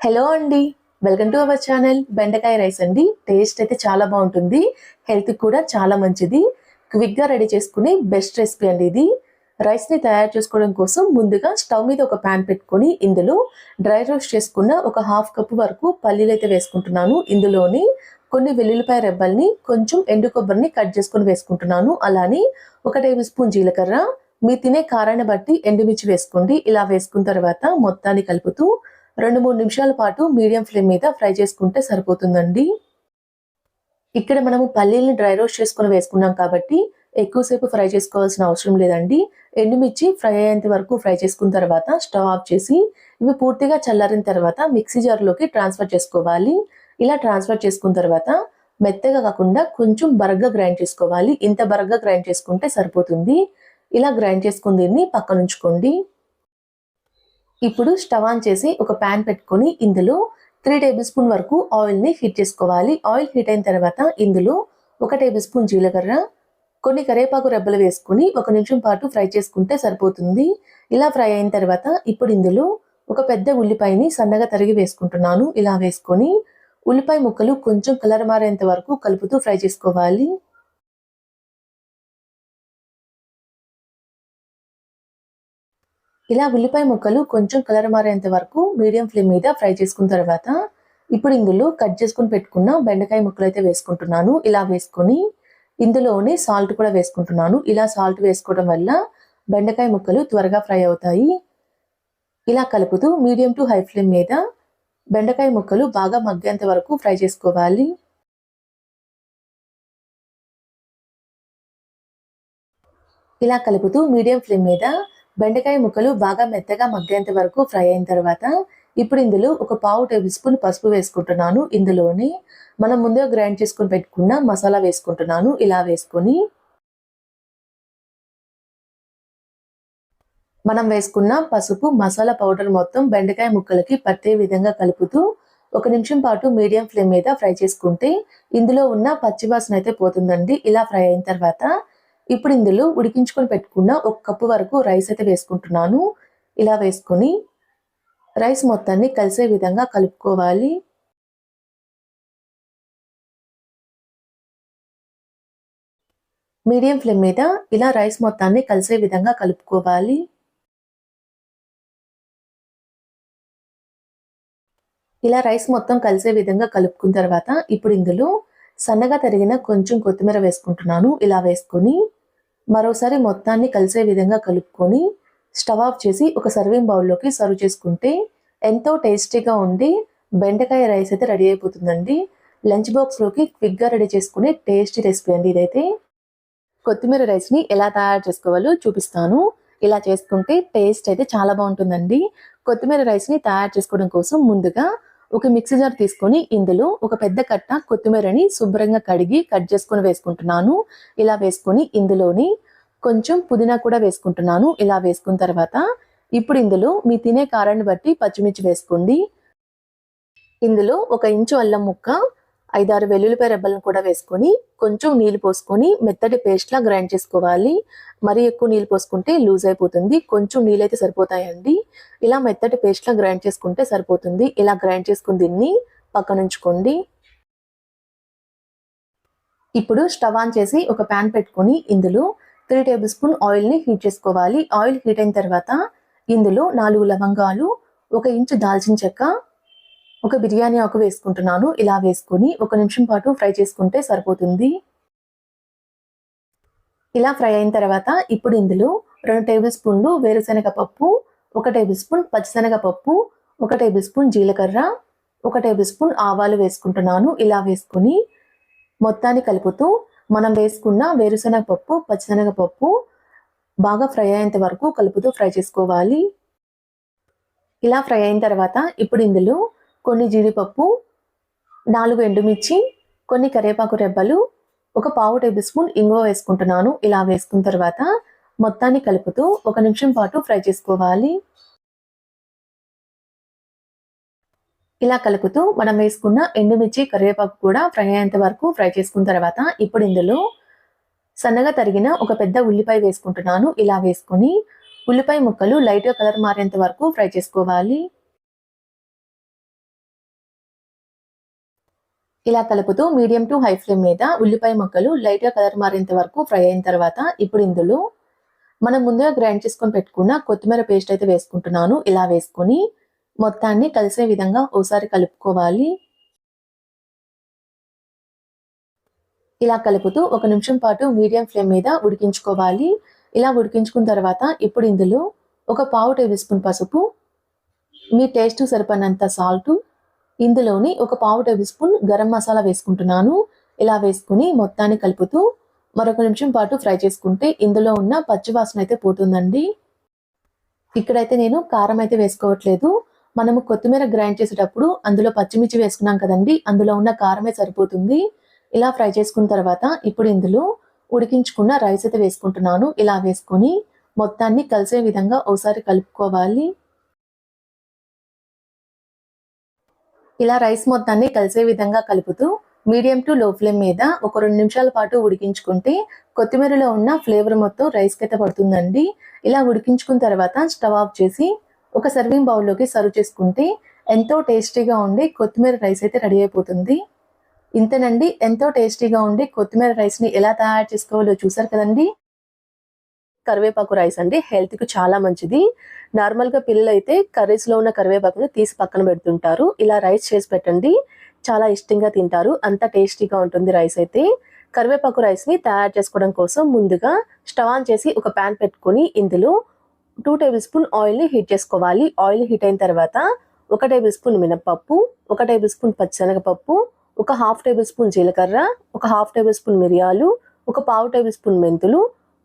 Hello అండి. Welcome to our channel. బెండకాయ rice అండి. టేస్ట్ అయితే చాలా బాగుంటుంది. హెల్త్ కూడా చాలా మంచిది. క్విక్గా రెడీ చేసుకునే బెస్ట్ రెసిపీ అండి ఇది. రైస్ని తయారు చేసుకోవడం కోసం ముందుగా స్టవ్ మీద ఒక ప్యాన్ పెట్టుకొని ఇందులో డ్రై రోస్ట్ చేసుకున్న ఒక హాఫ్ కప్ వరకు పల్లీలు అయితే వేసుకుంటున్నాను. ఇందులోని కొన్ని వెల్లుల్లిపాయ రెబ్బల్ని కొంచెం ఎండు కొబ్బరిని కట్ చేసుకొని వేసుకుంటున్నాను. అలానే ఒక టేబుల్ స్పూన్ జీలకర్ర. మీ తినే కారాన్ని బట్టి ఎండుమిర్చి వేసుకోండి. ఇలా వేసుకున్న తర్వాత మొత్తాన్ని కలుపుతూ రెండు మూడు నిమిషాల పాటు మీడియం ఫ్లేమ్ మీద ఫ్రై చేసుకుంటే సరిపోతుందండి. ఇక్కడ మనము పల్లీల్ని డ్రై రోస్ట్ చేసుకుని వేసుకున్నాం కాబట్టి ఎక్కువసేపు ఫ్రై చేసుకోవాల్సిన అవసరం లేదండి. ఎండుమిర్చి ఫ్రై అయ్యేంత వరకు ఫ్రై చేసుకున్న తర్వాత స్టవ్ ఆఫ్ చేసి ఇవి పూర్తిగా చల్లారిన తర్వాత మిక్సీ జార్లోకి ట్రాన్స్ఫర్ చేసుకోవాలి. ఇలా ట్రాన్స్ఫర్ చేసుకున్న తర్వాత మెత్తగా కాకుండా కొంచెం బరగ్గా గ్రైండ్ చేసుకోవాలి. ఇంత బరగ్గా గ్రైండ్ చేసుకుంటే సరిపోతుంది. ఇలా గ్రైండ్ చేసుకుని దీన్ని పక్కనుంచుకోండి. ఇప్పుడు స్టవ్ ఆన్ చేసి ఒక ప్యాన్ పెట్టుకొని ఇందులో త్రీ టేబుల్ స్పూన్ వరకు ఆయిల్ని హీట్ చేసుకోవాలి. ఆయిల్ హీట్ అయిన తర్వాత ఇందులో ఒక టేబుల్ స్పూన్ జీలకర్ర కొన్ని కరివేపాకు రెబ్బలు వేసుకొని ఒక నిమిషం పాటు ఫ్రై చేసుకుంటే సరిపోతుంది. ఇలా ఫ్రై అయిన తర్వాత ఇప్పుడు ఇందులో ఒక పెద్ద ఉల్లిపాయని సన్నగా తరిగి వేసుకుంటున్నాను. ఇలా వేసుకొని ఉల్లిపాయ ముక్కలు కొంచెం కలర్ మారేంత వరకు కలుపుతూ ఫ్రై చేసుకోవాలి. ఇలా ఉల్లిపాయ ముక్కలు కొంచెం కలర్ మారేంత వరకు మీడియం ఫ్లేమ్ మీద ఫ్రై చేసుకున్న తర్వాత ఇప్పుడు ఇందులో కట్ చేసుకుని పెట్టుకున్న బెండకాయ ముక్కలు అయితే వేసుకుంటున్నాను. ఇలా వేసుకొని ఇందులోనే సాల్ట్ కూడా వేసుకుంటున్నాను. ఇలా సాల్ట్ వేసుకోవడం వల్ల బెండకాయ ముక్కలు త్వరగా ఫ్రై అవుతాయి. ఇలా కలుపుతూ మీడియం టు హై ఫ్లేమ్ మీద బెండకాయ ముక్కలు బాగా మగ్గేంత వరకు ఫ్రై చేసుకోవాలి. ఇలా కలుపుతూ మీడియం ఫ్లేమ్ మీద బెండకాయ ముక్కలు బాగా మెత్తగా మగ్గేంత వరకు ఫ్రై అయిన తర్వాత ఇప్పుడు ఇందులో ఒక పావు టేబుల్ స్పూన్ పసుపు వేసుకుంటున్నాను. ఇందులోని మనం ముందే గ్రైండ్ చేసుకుని పెట్టుకున్న మసాలా వేసుకుంటున్నాను. ఇలా వేసుకొని మనం వేసుకున్న పసుపు మసాలా పౌడర్ మొత్తం బెండకాయ ముక్కలకి పట్టే విధంగా కలుపుతూ ఒక నిమిషం పాటు మీడియం ఫ్లేమ్ మీద ఫ్రై చేసుకుంటే ఇందులో ఉన్న పచ్చివాసన అయితే పోతుందండి. ఇలా ఫ్రై అయిన తర్వాత ఇప్పుడు ఇందులో ఉడికించుకొని పెట్టుకున్న ఒక కప్పు వరకు రైస్ అయితే వేసుకుంటున్నాను. ఇలా వేసుకొని రైస్ మొత్తాన్ని కలిసే విధంగా కలుపుకోవాలి. మీడియం ఫ్లేమ్ మీద ఇలా రైస్ మొత్తాన్ని కలిసే విధంగా కలుపుకోవాలి. ఇలా రైస్ మొత్తం కలిసే విధంగా కలుపుకున్న తర్వాత ఇప్పుడు ఇందులో సన్నగా తరిగిన కొంచెం కొత్తిమీర వేసుకుంటున్నాను. ఇలా వేసుకొని మరోసారి మొత్తాన్ని కలిసే విధంగా కలుపుకొని స్టవ్ ఆఫ్ చేసి ఒక సర్వింగ్ బౌల్లోకి సర్వ్ చేసుకుంటే ఎంతో టేస్టీగా ఉండి బెండకాయ రైస్ అయితే రెడీ అయిపోతుందండి. లంచ్ బాక్స్లోకి క్విక్గా రెడీ చేసుకునే టేస్టీ రెసిపీ అండి ఇదైతే. కొత్తిమీర రైస్ని ఎలా తయారు చేసుకోవాలో చూపిస్తాను. ఇలా చేసుకుంటే టేస్ట్ అయితే చాలా బాగుంటుందండి. కొత్తిమీర రైస్ని తయారు చేసుకోవడం కోసం ముందుగా ఒక మిక్సీ జార్ తీసుకొని ఇందులో ఒక పెద్ద కట్ట కొత్తిమీరని శుభ్రంగా కడిగి కట్ చేసుకొని వేసుకుంటున్నాను. ఇలా వేసుకొని ఇందులోని కొంచెం పుదీనా కూడా వేసుకుంటున్నాను. ఇలా వేసుకున్న తర్వాత ఇప్పుడు ఇందులో మీ తినే కారాన్ని బట్టి పచ్చిమిర్చి వేసుకోండి. ఇందులో ఒక ఇంచు అల్లం ముక్క ఐదారు వెల్లుల్లిపాయ రెబ్బలను కూడా వేసుకొని కొంచెం నీళ్ళు పోసుకొని మెత్తటి పేస్ట్లా గ్రైండ్ చేసుకోవాలి. మరీ ఎక్కువ నీళ్ళు పోసుకుంటే లూజ్ అయిపోతుంది. కొంచెం నీళ్ళు అయితే సరిపోతాయండి. ఇలా మెత్తటి పేస్ట్లా గ్రైండ్ చేసుకుంటే సరిపోతుంది. ఇలా గ్రైండ్ చేసుకుని దీన్ని పక్కన ఉంచుకోండి. ఇప్పుడు స్టవ్ ఆన్ చేసి ఒక ప్యాన్ పెట్టుకొని ఇందులో త్రీ టేబుల్ స్పూన్ ఆయిల్ని హీట్ చేసుకోవాలి. ఆయిల్ హీట్ అయిన తర్వాత ఇందులో నాలుగు లవంగాలు ఒక ఇంచు దాల్చిన చెక్క ఒక బిర్యానీ ఆకు వేసుకుంటున్నాను. ఇలా వేసుకొని ఒక నిమిషం పాటు ఫ్రై చేసుకుంటే సరిపోతుంది. ఇలా ఫ్రై అయిన తర్వాత ఇప్పుడు ఇందులో రెండు టేబుల్ స్పూన్లు వేరుశనగ పప్పు ఒక టేబుల్ స్పూన్ పచ్చిశనగ పప్పు ఒక టేబుల్ స్పూన్ జీలకర్ర ఒక టేబుల్ స్పూన్ ఆవాలు వేసుకుంటున్నాను. ఇలా వేసుకొని మొత్తాన్ని కలుపుతూ మనం వేసుకున్న వేరుశనగ పప్పు పచ్చిశనగ పప్పు బాగా ఫ్రై అయ్యేంత వరకు కలుపుతూ ఫ్రై చేసుకోవాలి. ఇలా ఫ్రై అయిన తర్వాత ఇప్పుడు ఇందులో కొన్ని జీడిపప్పు నాలుగు ఎండుమిర్చి కొన్ని కరివేపాకు రెబ్బలు ఒక పావు టేబుల్ స్పూన్ ఇంగువ వేసుకుంటున్నాను. ఇలా వేసుకున్న తర్వాత మొత్తాన్ని కలుపుతూ ఒక నిమిషం పాటు ఫ్రై చేసుకోవాలి. ఇలా కలుపుతూ మనం వేసుకున్న ఎండుమిర్చి కరివేపాకు కూడా ఫ్రై అయ్యేంత వరకు ఫ్రై చేసుకున్న తర్వాత ఇప్పుడు ఇందులో సన్నగా తరిగిన ఒక పెద్ద ఉల్లిపాయ వేసుకుంటున్నాను. ఇలా వేసుకొని ఉల్లిపాయ ముక్కలు లైట్గా కలర్ మారేంత వరకు ఫ్రై చేసుకోవాలి. ఇలా కలుపుతూ మీడియం టు హై ఫ్లేమ్ మీద ఉల్లిపాయ ముక్కలు లైట్గా కలర్ మారేంత వరకు ఫ్రై అయిన తర్వాత ఇప్పుడు ఇందులో మనం ముందుగా గ్రైండ్ చేసుకొని పెట్టుకున్న కొత్తిమీర పేస్ట్ అయితే వేసుకుంటున్నాను. ఇలా వేసుకొని మొత్తాన్ని కలిసే విధంగా ఓసారి కలుపుకోవాలి. ఇలా కలుపుతూ ఒక నిమిషం పాటు మీడియం ఫ్లేమ్ మీద ఉడికించుకోవాలి. ఇలా ఉడికించుకున్న తర్వాత ఇప్పుడు ఇందులో ఒక పావు టేబుల్ స్పూన్ పసుపు మీ టేస్ట్ సరిపడినంత సాల్ట్ ఇందులోని ఒక పావు టేబుల్ స్పూన్ గరం మసాలా వేసుకుంటున్నాను. ఇలా వేసుకుని మొత్తాన్ని కలుపుతూ మరొక నిమిషం పాటు ఫ్రై చేసుకుంటే ఇందులో ఉన్న పచ్చివాసన అయితే పోతుందండి. ఇక్కడైతే నేను కారం అయితే వేసుకోవట్లేదు. మనము కొత్తిమీర గ్రైండ్ చేసేటప్పుడు అందులో పచ్చిమిర్చి వేసుకున్నాం కదండి అందులో ఉన్న కారమే సరిపోతుంది. ఇలా ఫ్రై చేసుకున్న తర్వాత ఇప్పుడు ఇందులో ఉడికించుకున్న రైస్ అయితే వేసుకుంటున్నాను. ఇలా వేసుకొని మొత్తాన్ని కలిసే విధంగా ఒకసారి కలుపుకోవాలి. ఇలా రైస్ మొత్తాన్ని కలిసే విధంగా కలుపుతూ మీడియం టు లో ఫ్లేమ్ మీద ఒక రెండు నిమిషాల పాటు ఉడికించుకుంటే కొత్తిమీరలో ఉన్న ఫ్లేవర్ మొత్తం రైస్ అయితే పడుతుందండి. ఇలా ఉడికించుకున్న తర్వాత స్టవ్ ఆఫ్ చేసి ఒక సర్వింగ్ బౌల్లోకి సర్వ్ చేసుకుంటే ఎంతో టేస్టీగా ఉండి కొత్తిమీర రైస్ అయితే రెడీ అయిపోతుంది. ఇంతేనండి ఎంతో టేస్టీగా ఉండి కొత్తిమీర రైస్ని ఎలా తయారు చేసుకోవాలో చూసారు కదండి? కరివేపాకు రైస్ అండి. హెల్త్కి చాలా మంచిది. నార్మల్గా పిల్లలు అయితే కర్రీస్లో ఉన్న కరివేపాకుని తీసి పక్కన పెడుతుంటారు. ఇలా రైస్ చేసి పెట్టండి. చాలా ఇష్టంగా తింటారు. అంత టేస్టీగా ఉంటుంది రైస్ అయితే. కరివేపాకు రైస్ని తయారు చేసుకోవడం కోసం ముందుగా స్టవ్ ఆన్ చేసి ఒక ప్యాన్ పెట్టుకొని ఇందులో టూ టేబుల్ స్పూన్ ఆయిల్ని హీట్ చేసుకోవాలి. ఆయిల్ హీట్ అయిన తర్వాత ఒక టేబుల్ స్పూన్ మినప్పప్పు ఒక టేబుల్ స్పూన్ పచ్చిశనగపప్పు ఒక హాఫ్ టేబుల్ స్పూన్ జీలకర్ర ఒక హాఫ్ టేబుల్ స్పూన్ మిరియాలు ఒక పావు టేబుల్ స్పూన్ మెంతులు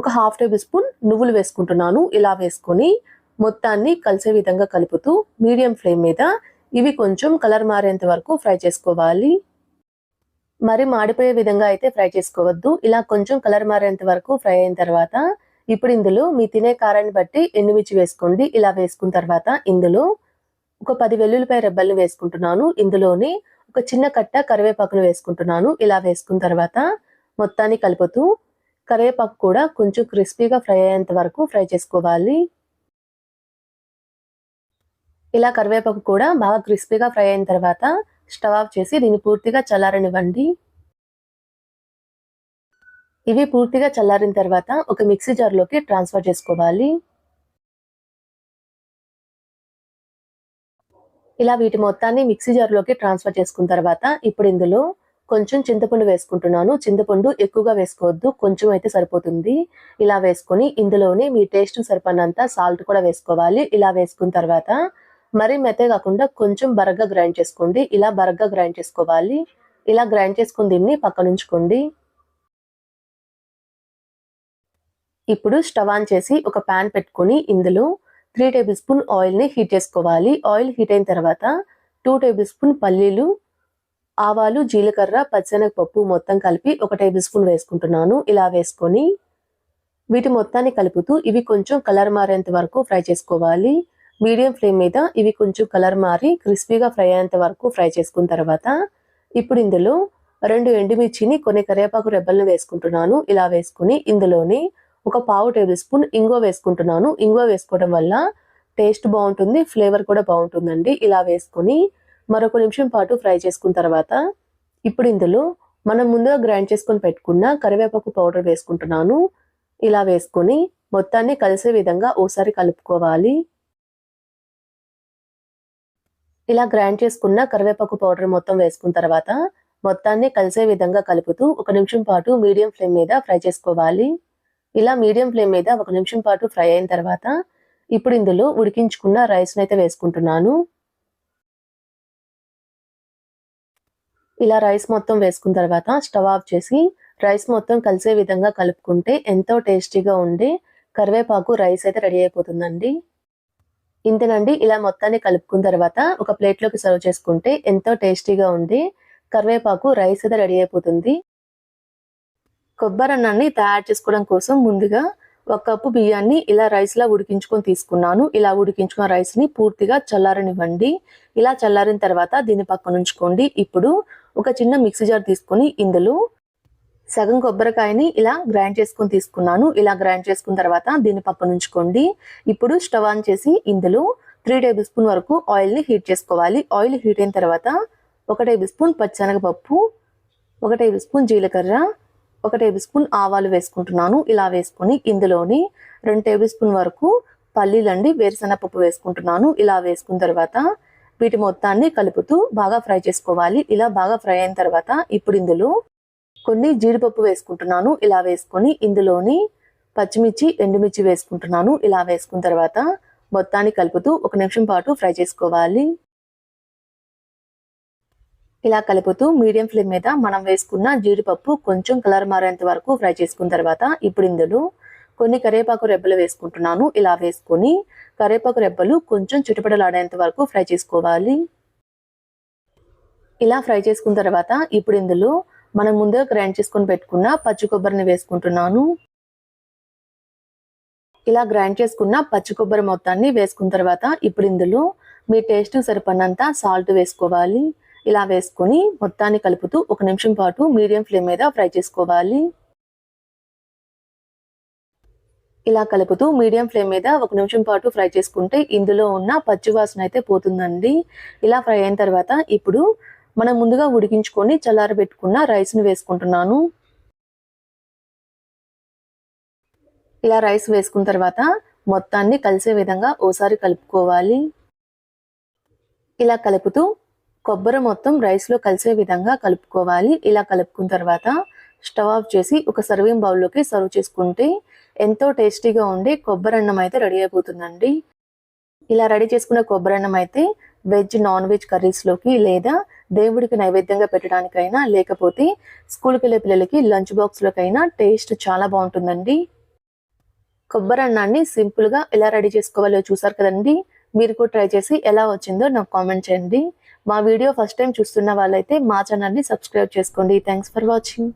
ఒక హాఫ్ టేబుల్ స్పూన్ నువ్వులు వేసుకుంటున్నాను. ఇలా వేసుకొని మొత్తాన్ని కలిసే విధంగా కలుపుతూ మీడియం ఫ్లేమ్ మీద ఇవి కొంచెం కలర్ మారేంత వరకు ఫ్రై చేసుకోవాలి. మరి మాడిపోయే విధంగా అయితే ఫ్రై చేసుకోవద్దు. ఇలా కొంచెం కలర్ మారేంత వరకు ఫ్రై అయిన తర్వాత ఇప్పుడు ఇందులో మీ తినే కారాన్ని బట్టి ఎండుమిర్చి వేసుకోండి. ఇలా వేసుకున్న తర్వాత ఇందులో ఒక పది వెల్లుల్లిపాయ రెబ్బల్ని వేసుకుంటున్నాను. ఇందులోని ఒక చిన్న కట్ట కరివేపాకును వేసుకుంటున్నాను. ఇలా వేసుకున్న తర్వాత మొత్తాన్ని కలుపుతూ కరివేపాకు కూడా కొంచెం క్రిస్పీగా ఫ్రై అయ్యేంత వరకు ఫ్రై చేసుకోవాలి. ఇలా కరివేపాకు కూడా బాగా క్రిస్పీగా ఫ్రై అయిన తర్వాత స్టవ్ ఆఫ్ చేసి దీన్ని పూర్తిగా చల్లారనివ్వండి. ఇవి పూర్తిగా చల్లారిన తర్వాత ఒక మిక్సీ జార్లోకి ట్రాన్స్ఫర్ చేసుకోవాలి. ఇలా వీటి మొత్తాన్ని మిక్సీ జార్లోకి ట్రాన్స్ఫర్ చేసుకున్న తర్వాత ఇప్పుడు ఇందులో కొంచెం చింతపండు వేసుకుంటున్నాను. చింతపండు ఎక్కువగా వేసుకోవద్దు. కొంచెం అయితే సరిపోతుంది. ఇలా వేసుకొని ఇందులోనే మీ టేస్ట్ సరిపడినంత సాల్ట్ కూడా వేసుకోవాలి. ఇలా వేసుకున్న తర్వాత మరీ మెత్తే కాకుండా కొంచెం బరగ్గా గ్రైండ్ చేసుకోండి. ఇలా బరగ్గా గ్రైండ్ చేసుకోవాలి. ఇలా గ్రైండ్ చేసుకుని దీన్ని పక్కనుంచుకోండి ఇప్పుడు స్టవ్ ఆన్ చేసి ఒక ప్యాన్ పెట్టుకొని ఇందులో త్రీ టేబుల్ స్పూన్ ఆయిల్ని హీట్ చేసుకోవాలి. ఆయిల్ హీట్ అయిన తర్వాత టూ టేబుల్ స్పూన్ పల్లీలు ఆవాలు జీలకర్ర పచ్చనగపప్పు మొత్తం కలిపి ఒక టేబుల్ స్పూన్ వేసుకుంటున్నాను. ఇలా వేసుకొని వీటి మొత్తాన్ని కలుపుతూ ఇవి కొంచెం కలర్ మారేంత వరకు ఫ్రై చేసుకోవాలి. మీడియం ఫ్లేమ్ మీద ఇవి కొంచెం కలర్ మారి క్రిస్పీగా ఫ్రై అయ్యేంత వరకు ఫ్రై చేసుకున్న తర్వాత ఇప్పుడు ఇందులో రెండు ఎండుమిర్చిని కొన్ని కరివేపాకు రెబ్బలను వేసుకుంటున్నాను. ఇలా వేసుకుని ఇందులోని ఒక పావు టేబుల్ స్పూన్ ఇంగువ వేసుకుంటున్నాను. ఇంగువ వేసుకోవడం వల్ల టేస్ట్ బాగుంటుంది ఫ్లేవర్ కూడా బాగుంటుందండి. ఇలా వేసుకొని మరొక నిమిషం పాటు ఫ్రై చేసుకున్న తర్వాత ఇప్పుడు ఇందులో మనం ముందుగా గ్రైండ్ చేసుకొని పెట్టుకున్న కరివేపాకు పౌడర్ వేసుకుంటున్నాను. ఇలా వేసుకొని మొత్తాన్ని కలిసే విధంగా ఓసారి కలుపుకోవాలి. ఇలా గ్రైండ్ చేసుకున్న కరివేపాకు పౌడర్ మొత్తం వేసుకున్న తర్వాత మొత్తాన్ని కలిసే విధంగా కలుపుతూ ఒక నిమిషం పాటు మీడియం ఫ్లేమ్ మీద ఫ్రై చేసుకోవాలి. ఇలా మీడియం ఫ్లేమ్ మీద ఒక నిమిషం పాటు ఫ్రై అయిన తర్వాత ఇప్పుడు ఇందులో ఉడికించుకున్న రైస్ని అయితే వేసుకుంటున్నాను. ఇలా రైస్ మొత్తం వేసుకున్న తర్వాత స్టవ్ ఆఫ్ చేసి రైస్ మొత్తం కలిసే విధంగా కలుపుకుంటే ఎంతో టేస్టీగా ఉండే కరివేపాకు రైస్ అయితే రెడీ అయిపోతుందండి. ఇంతేనండి ఇలా మొత్తాన్ని కలుపుకున్న తర్వాత ఒక ప్లేట్లోకి సర్వ్ చేసుకుంటే ఎంతో టేస్టీగా ఉండి కరివేపాకు రైస్ అయితే రెడీ అయిపోతుంది. కొబ్బరి అన్నాన్ని తయారు చేసుకోవడం కోసం ముందుగా ఒక కప్పు బియ్యాన్ని ఇలా రైస్లా ఉడికించుకొని తీసుకున్నాను. ఇలా ఉడికించుకున్న రైస్ని పూర్తిగా చల్లారనివ్వండి. ఇలా చల్లారిన తర్వాత దీన్ని పక్కన ఉంచుకోండి ఇప్పుడు ఒక చిన్న మిక్సీ జార్ తీసుకొని ఇందులో సగం కొబ్బరికాయని ఇలా గ్రైండ్ చేసుకొని తీసుకున్నాను. ఇలా గ్రైండ్ చేసుకున్న తర్వాత దీన్ని పక్కన ఉంచుకోండి. ఇప్పుడు స్టవ్ ఆన్ చేసి ఇందులో త్రీ టేబుల్ స్పూన్ వరకు ఆయిల్ని హీట్ చేసుకోవాలి. ఆయిల్ హీట్ అయిన తర్వాత ఒక టేబుల్ స్పూన్ పచ్చిశనగపప్పు ఒక టేబుల్ స్పూన్ జీలకర్ర ఒక టేబుల్ స్పూన్ ఆవాలు వేసుకుంటున్నాను. ఇలా వేసుకొని ఇందులోని రెండు టేబుల్ స్పూన్ వరకు పల్లీలండి వేరుశనగపప్పు వేసుకుంటున్నాను. ఇలా వేసుకున్న తర్వాత వీటి మొత్తాన్ని కలుపుతూ బాగా ఫ్రై చేసుకోవాలి. ఇలా బాగా ఫ్రై అయిన తర్వాత ఇప్పుడు ఇందులో కొన్ని జీడిపప్పు వేసుకుంటున్నాను. ఇలా వేసుకొని ఇందులోని పచ్చిమిర్చి ఎండుమిర్చి వేసుకుంటున్నాను. ఇలా వేసుకున్న తర్వాత మొత్తాన్ని కలుపుతూ ఒక నిమిషం పాటు ఫ్రై చేసుకోవాలి. ఇలా కలుపుతూ మీడియం ఫ్లేమ్ మీద మనం వేసుకున్న జీడిపప్పు కొంచెం కలర్ మారేంత వరకు ఫ్రై చేసుకున్న తర్వాత ఇప్పుడు ఇందులో కొన్ని కరివేపాకు రెబ్బలు వేసుకుంటున్నాను. ఇలా వేసుకొని కరివేపాకు రెబ్బలు కొంచెం చిటపటలాడేంత వరకు ఫ్రై చేసుకోవాలి. ఇలా ఫ్రై చేసుకున్న తర్వాత ఇప్పుడు ఇందులో మనం ముందుగా గ్రైండ్ చేసుకొని పెట్టుకున్న పచ్చి కొబ్బరిని వేసుకుంటున్నాను. ఇలా గ్రైండ్ చేసుకున్న పచ్చి కొబ్బరి మొత్తాన్ని వేసుకున్న తర్వాత ఇప్పుడు ఇందులో మీ టేస్ట్ సరిపడినంత సాల్ట్ వేసుకోవాలి. ఇలా వేసుకొని మొత్తాన్ని కలుపుతూ ఒక నిమిషం పాటు మీడియం ఫ్లేమ్ మీద ఫ్రై చేసుకోవాలి. ఇలా కలుపుతూ మీడియం ఫ్లేమ్ మీద ఒక నిమిషం పాటు ఫ్రై చేసుకుంటే ఇందులో ఉన్న పచ్చి వాసన అయితే పోతుందండి. ఇలా ఫ్రై అయిన తర్వాత ఇప్పుడు మనం ముందుగా ఉడికించుకొని చల్లారబెట్టుకున్న రైస్ని వేసుకుంటున్నాను. ఇలా రైస్ వేసుకున్న తర్వాత మొత్తాన్ని కలిసే విధంగా ఓసారి కలుపుకోవాలి. ఇలా కలుపుతూ కొబ్బరి మొత్తం రైస్లో కలిసే విధంగా కలుపుకోవాలి. ఇలా కలుపుకున్న తర్వాత స్టవ్ ఆఫ్ చేసి ఒక సర్వింగ్ బౌల్లోకి సర్వ్ చేసుకుంటే ఎంతో టేస్టీగా ఉండి కొబ్బరి అన్నం అయితే రెడీ అయిపోతుందండి. ఇలా రెడీ చేసుకున్న కొబ్బరి అన్నం అయితే వెజ్ నాన్ వెజ్ కర్రీస్లోకి లేదా దేవుడికి నైవేద్యంగా పెట్టడానికైనా లేకపోతే స్కూల్కి వెళ్ళే పిల్లలకి లంచ్ బాక్స్లోకైనా టేస్ట్ చాలా బాగుంటుందండి. కొబ్బరి అన్నాన్ని సింపుల్గా ఎలా రెడీ చేసుకోవాలో చూసారు కదండి? మీరు కూడా ట్రై చేసి ఎలా వచ్చిందో నాకు కామెంట్ చేయండి. మా వీడియో ఫస్ట్ టైం చూస్తున్న వాళ్ళైతే మా ఛానల్ని సబ్స్క్రైబ్ చేసుకోండి. Thanks for watching.